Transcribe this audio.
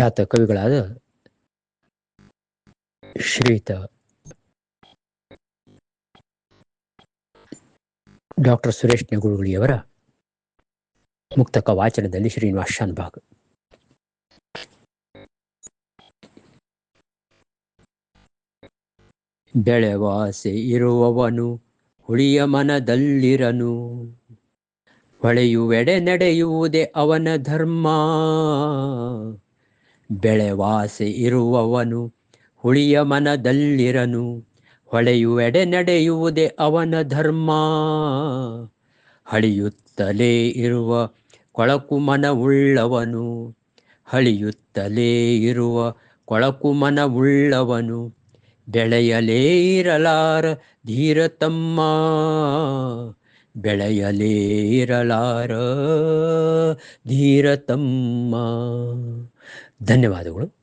ಖ್ಯಾತ ಕವಿಗಳಾದ ಶ್ರೀತ ಡಾಕ್ಟರ್ ಸುರೇಶ್ ನೆಗುಳುಗುಳಿಯವರ ಮುಕ್ತಕ ವಾಚನದಲ್ಲಿ ಶ್ರೀನಿವಾಸ್ ಶಾನ್ಭಾಗ್ ಬೆಳೆವಾಸೆ ಇರುವವನು ಹುಳಿಯ ಮನದಲ್ಲಿರನು. ಹೊಳೆಯುವೆಡೆ ನಡೆಯುವುದೇ ಅವನ ಧರ್ಮ. ಬೆಳೆವಾಸೆ ಇರುವವನು ಹುಳಿಯ ಮನದಲ್ಲಿರನು, ಹೊಳೆಯುವೆಡೆ ನಡೆಯುವುದೇ ಅವನ ಧರ್ಮ. ಹಳಿಯುತ್ತಲೇ ಇರುವ ಕೊಳಕು ಮನವುಳ್ಳವನು ಹಳಿಯುತ್ತಲೇ ಇರುವ ಕೊಳಕು ಮನವುಳ್ಳವನು ಬೆಳೆಯಲೇ ಇರಲಾರ ಧೀರ ತಮ್ಮ ಬೆಳೆಯಲೇ ಇರಲಾರ ಧೀರ ತಮ್ಮ ಧನ್ಯವಾದಗಳು.